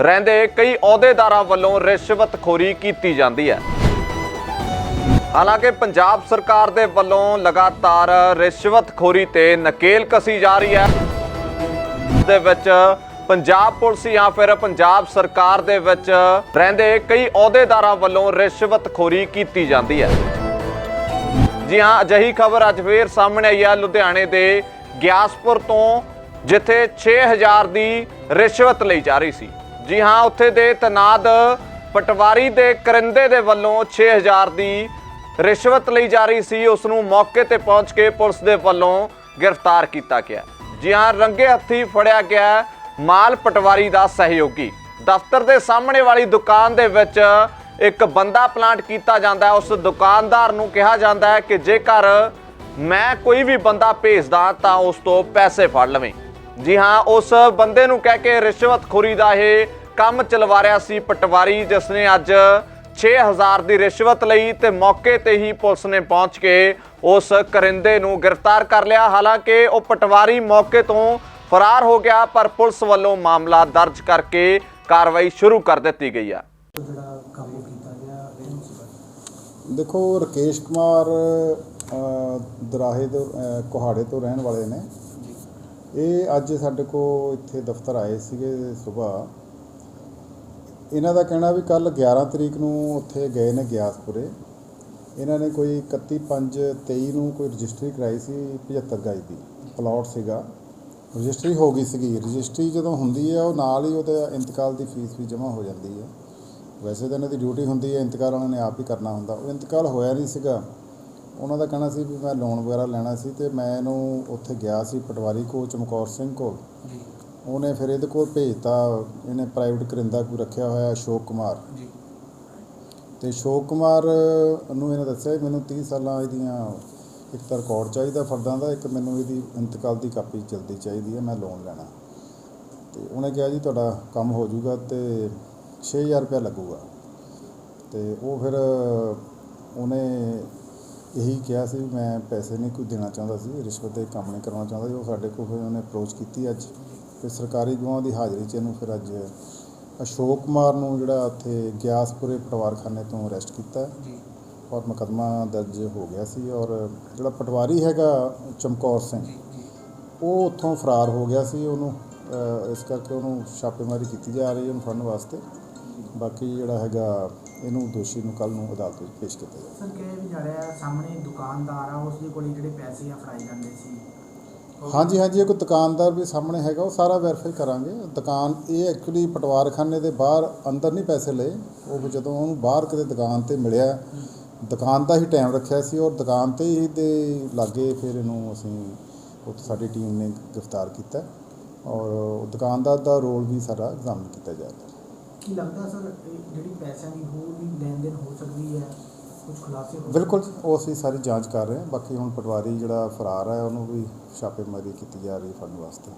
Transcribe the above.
ਰਹਿੰਦੇ ਕਈ ਅਹੁਦੇਦਾਰਾਂ ਵੱਲੋਂ ਰਿਸ਼ਵਤਖੋਰੀ ਕੀਤੀ ਜਾਂਦੀ ਹੈ। ਹਾਲਾਂਕਿ ਪੰਜਾਬ ਸਰਕਾਰ ਦੇ ਵੱਲੋਂ ਲਗਾਤਾਰ ਰਿਸ਼ਵਤਖੋਰੀ ਤੇ ਨਕੇਲ ਕਸੀ ਜਾ ਰਹੀ ਹੈ। ਦੇ ਵਿੱਚ ਪੰਜਾਬ ਪੁਲਿਸ ਜਾਂ ਫਿਰ ਪੰਜਾਬ ਸਰਕਾਰ ਦੇ ਵਿੱਚ ਰਹਿੰਦੇ ਕਈ ਅਹੁਦੇਦਾਰਾਂ ਵੱਲੋਂ ਰਿਸ਼ਵਤਖੋਰੀ ਕੀਤੀ ਜਾਂਦੀ ਹੈ। ਜੀ ਹਾਂ, ਅਜਿਹੀ ਖਬਰ ਅੱਜ ਫੇਰ ਸਾਹਮਣੇ ਆਈ ਹੈ ਲੁਧਿਆਣੇ ਦੇ ਗਿਆਸਪੁਰ ਤੋਂ, ਜਿੱਥੇ 6000 ਦੀ ਰਿਸ਼ਵਤ ਲਈ ਜਾ ਰਹੀ ਸੀ। ਜੀ ਹਾਂ, ਉੱਥੇ ਦੇ ਤਨਾਦ ਪਟਵਾਰੀ ਦੇ ਕਰਿੰਦੇ ਦੇ ਵੱਲੋਂ 6000 ਦੀ ਰਿਸ਼ਵਤ ਲਈ ਜਾ ਰਹੀ ਸੀ। ਉਸ ਨੂੰ ਮੌਕੇ ਤੇ ਪਹੁੰਚ ਕੇ ਪੁਲਿਸ ਦੇ ਵੱਲੋਂ ਗ੍ਰਿਫਤਾਰ ਕੀਤਾ ਗਿਆ। ਜੀ ਹਾਂ, ਰੰਗੇ ਹੱਥੀ ਫੜਿਆ ਗਿਆ ਮਾਲ ਪਟਵਾਰੀ ਦਾ ਸਹਿਯੋਗੀ। ਦਫ਼ਤਰ ਦੇ ਸਾਹਮਣੇ ਵਾਲੀ ਦੁਕਾਨ ਦੇ ਵਿੱਚ ਇੱਕ ਬੰਦਾ ਪਲਾਂਟ ਕੀਤਾ ਜਾਂਦਾ ਹੈ। ਉਸ ਦੁਕਾਨਦਾਰ ਨੂੰ ਕਿਹਾ ਜਾਂਦਾ ਹੈ ਕਿ ਜੇਕਰ ਮੈਂ ਕੋਈ ਵੀ ਬੰਦਾ ਭੇਜਦਾ ਤਾਂ ਉਸ ਤੋਂ ਪੈਸੇ ਫੜ ਲਵੇਂ। ਜੀ ਹਾਂ, ਉਸ ਬੰਦੇ ਨੂੰ ਕਹਿ ਕੇ ਰਿਸ਼ਵਤਖੋਰੀ ਦਾ ਇਹ ਕੰਮ ਚਲਵਾ ਰਿਹਾ ਸੀ ਪਟਵਾਰੀ ਜਿਸ ਨੇ ਅੱਜ 6000 ਦੀ ਰਿਸ਼ਵਤ ਲਈ ਤੇ ਮੌਕੇ ਤੇ ਹੀ ਪੁਲਿਸ ਨੇ ਪਹੁੰਚ ਕੇ ਉਸ ਕਰਿੰਦੇ ਨੂੰ ਗ੍ਰਿਫਤਾਰ ਕਰ ਲਿਆ। ਹਾਲਾਂਕਿ ਉਹ ਪਟਵਾਰੀ ਮੌਕੇ ਤੋਂ ਫਰਾਰ ਹੋ ਗਿਆ ਪਰ ਪੁਲਿਸ ਵੱਲੋਂ ਮਾਮਲਾ ਦਰਜ ਕਰਕੇ ਕਾਰਵਾਈ ਸ਼ੁਰੂ ਕਰ ਦਿੱਤੀ ਗਈ ਆ ਦੇਖੋ ਰਕੇਸ਼ ਕੁਮਾਰ ਅ, ਦਰਾਹੇ ਤੋਂ ਅ, ਕੁਹਾੜੇ ਤੋਂ ਰਹਿਣ ਵਾਲੇ ਨੇ। ਇਹ ਅੱਜ ਸਾਡੇ ਕੋ ਇੱਥੇ ਦਫ਼ਤਰ ਆਏ ਸੀਗੇ ਸਵੇਰ ਇਹਨਾਂ ਦਾ ਕਹਿਣਾ ਵੀ ਕੱਲ 11 ਤਰੀਕ ਨੂੰ ਉੱਥੇ ਗਏ ਨੇ ਗਿਆਸਪੁਰੇ। ਇਹਨਾਂ ਨੇ ਕੋਈ 31 5 23 ਨੂੰ ਕੋਈ ਰਜਿਸਟਰੀ ਕਰਾਈ ਸੀ 75 ਗਾਈ ਦੀ। ਪਲਾਟ ਸੀਗਾ। ਰਜਿਸਟਰੀ ਹੋ ਗਈ ਸੀਗੀ। ਰਜਿਸਟਰੀ ਜਦੋਂ ਹੁੰਦੀ ਹੈ, ਉਹ ਨਾਲ ਹੀ ਉਹਦਾ ਇੰਤਕਾਲ ਦੀ ਫੀਸ ਵੀ ਜਮ੍ਹਾਂ ਹੋ ਜਾਂਦੀ ਹੈ। ਵੈਸੇ ਤਾਂ ਇਹਨਾਂ ਦੀ ਡਿਊਟੀ ਹੁੰਦੀ ਹੈ, ਇੰਤਕਾਲ ਉਹਨਾਂ ਨੇ ਆਪ ਹੀ ਕਰਨਾ ਹੁੰਦਾ। ਉਹ ਇੰਤਕਾਲ ਹੋਇਆ ਨਹੀਂ ਸੀਗਾ। ਉਹਨਾਂ ਦਾ ਕਹਿਣਾ ਸੀ ਵੀ ਮੈਂ ਲੋਨ ਵਗੈਰਾ ਲੈਣਾ ਸੀ ਤੇ ਮੈਂ ਇਹਨੂੰ ਉੱਥੇ ਗਿਆ ਸੀ ਪਟਵਾਰੀ ਕੋਲ, ਚਮਕੌਰ ਸਿੰਘ ਕੋਲ। ਉਹਨੇ ਫਿਰ ਇਹਦੇ ਕੋਲ ਭੇਜਤਾ ਇਹਨੇ ਪ੍ਰਾਈਵੇਟ ਕਰਿੰਦਾ ਕੋਈ ਰੱਖਿਆ ਹੋਇਆ ਅਸ਼ੋਕ ਕੁਮਾਰ। ਜੀ। ਤੇ ਅਸ਼ੋਕ ਕੁਮਾਰ ਨੂੰ ਇਹਨੇ ਦੱਸਿਆ ਮੈਨੂੰ 30 ਸਾਲਾਂ ਇਹਦੀਆਂ ਇੱਕ ਤਾਂ ਰਿਕਾਰਡ ਚਾਹੀਦਾ ਫਰਦਾਂ ਦਾ ਇੱਕ ਮੈਨੂੰ ਇਹਦੀ ਇੰਤਕਾਲ ਦੀ ਕਾਪੀ ਜਲਦੀ ਚਾਹੀਦੀ ਹੈ ਮੈਂ ਲੋਨ ਲੈਣਾ। ਤੇ ਉਹਨੇ ਕਿਹਾ ਜੀ ਤੁਹਾਡਾ ਕੰਮ ਹੋ ਜਾਊਗਾ ਤੇ 6000 ਰੁਪਇਆ ਲੱਗੂਗਾ। ਤੇ ਉਹ ਫਿਰ ਉਹਨੇ ਇਹੀ ਕਿਹਾ ਸੀ ਮੈਂ ਪੈਸੇ ਨਹੀਂ ਕੋਈ ਦੇਣਾ ਚਾਹੁੰਦਾ ਸੀ ਰਿਸ਼ਵਤ ਦੇ ਕੰਮ ਨਹੀਂ ਕਰਵਾਉਣਾ ਚਾਹੁੰਦਾ ਸੀ ਉਹ ਸਾਡੇ ਕੋਲ ਫਿਰ ਉਹਨੇ ਅਪਰੋਚ ਕੀਤੀ ਅੱਜ। ਤੇ ਸਰਕਾਰੀ ਗਵਾਹਾਂ ਦੀ ਹਾਜ਼ਰੀ 'ਚ ਇਹਨੂੰ ਫਿਰ ਅੱਜ ਅਸ਼ੋਕ ਕੁਮਾਰ ਨੂੰ ਜਿਹੜਾ ਉੱਥੇ ਗਿਆਸਪੁਰੇ ਪਟਵਾਰਖਾਨੇ ਤੋਂ ਅਰੈਸਟ ਕੀਤਾ। ਜੀ। ਔਰ ਮੁਕੱਦਮਾ ਦਰਜ ਹੋ ਗਿਆ ਸੀ ਔਰ ਜਿਹੜਾ ਪਟਵਾਰੀ ਹੈਗਾ ਚਮਕੌਰ ਸਿੰਘ ਉਹ ਉੱਥੋਂ ਫਰਾਰ ਹੋ ਗਿਆ ਸੀ। ਉਹਨੂੰ ਇਸ ਕਰਕੇ ਉਹਨੂੰ ਛਾਪੇਮਾਰੀ ਕੀਤੀ ਜਾ ਰਹੀ ਹੈ ਉਹਨੂੰ ਫੜਨ ਵਾਸਤੇ। ਬਾਕੀ ਜਿਹੜਾ ਹੈਗਾ ਇਹਨੂੰ ਦੋਸ਼ੀ ਨੂੰ ਕੱਲ ਨੂੰ ਅਦਾਲਤ ਵਿੱਚ ਪੇਸ਼ ਕੀਤਾ ਜਾਵੇਗਾ ਸਰ ਕਿਹਾ ਵੀ ਜਾ ਰਿਹਾ ਸਾਹਮਣੇ ਦੁਕਾਨਦਾਰ ਆ ਉਸ ਦੇ ਕੋਲ ਜਿਹੜੇ ਪੈਸੇ ਆ ਫੜਾਏ ਜਾਂਦੇ ਸੀ। ਹਾਂਜੀ ਹਾਂਜੀ ਇੱਕ ਦੁਕਾਨਦਾਰ ਵੀ ਸਾਹਮਣੇ ਹੈਗਾ, ਉਹ ਸਾਰਾ ਵੈਰੀਫਾਈ ਕਰਾਂਗੇ। ਦੁਕਾਨ, ਇਹ ਐਕਚੁਅਲੀ ਪਟਵਾਰਖਾਨੇ ਦੇ ਬਾਹਰ ਅੰਦਰ ਨਹੀਂ ਪੈਸੇ ਲਏ। ਉਹ ਜਦੋਂ ਉਹਨੂੰ ਬਾਹਰ ਕਿਤੇ ਦੁਕਾਨ ਤੇ ਮਿਲਿਆ, ਦੁਕਾਨ ਦਾ ਹੀ ਟਾਈਮ ਰੱਖਿਆ ਸੀ ਔਰ ਦੁਕਾਨ ਤੇ ਹੀ ਦੇ ਲਾਗੇ ਫਿਰ ਇਹਨੂੰ ਅਸੀਂ ਉੱਥੇ ਸਾਡੀ ਟੀਮ ਨੇ ਗ੍ਰਿਫਤਾਰ ਕੀਤਾ ਔਰ ਦੁਕਾਨਦਾਰ ਦਾ ਰੋਲ ਵੀ ਸਾਰਾ ਐਗਜ਼ਾਮਨ ਕੀਤਾ ਜਾ ਰਿਹਾ। ਕੀ ਲੱਗਦਾ ਸਰ ਜਿਹੜੀ ਪੈਸਿਆਂ ਦੀ ਹੋਰ ਵੀ ਲੈਣ ਦੇਣ ਹੋ ਸਕਦੀ ਹੈ? ਕੁਝ ਖੁਲਾਸੇ ਬਿਲਕੁਲ ਜੀ, ਉਹ ਅਸੀਂ ਸਾਰੀ ਜਾਂਚ ਕਰ ਰਹੇ ਹਾਂ। ਬਾਕੀ ਹੁਣ ਪਟਵਾਰੀ ਜਿਹੜਾ ਫਰਾਰ ਹੈ ਉਹਨੂੰ ਵੀ ਛਾਪੇਮਾਰੀ ਕੀਤੀ ਜਾ ਰਹੀ ਹੈ ਫੜਨ ਵਾਸਤੇ।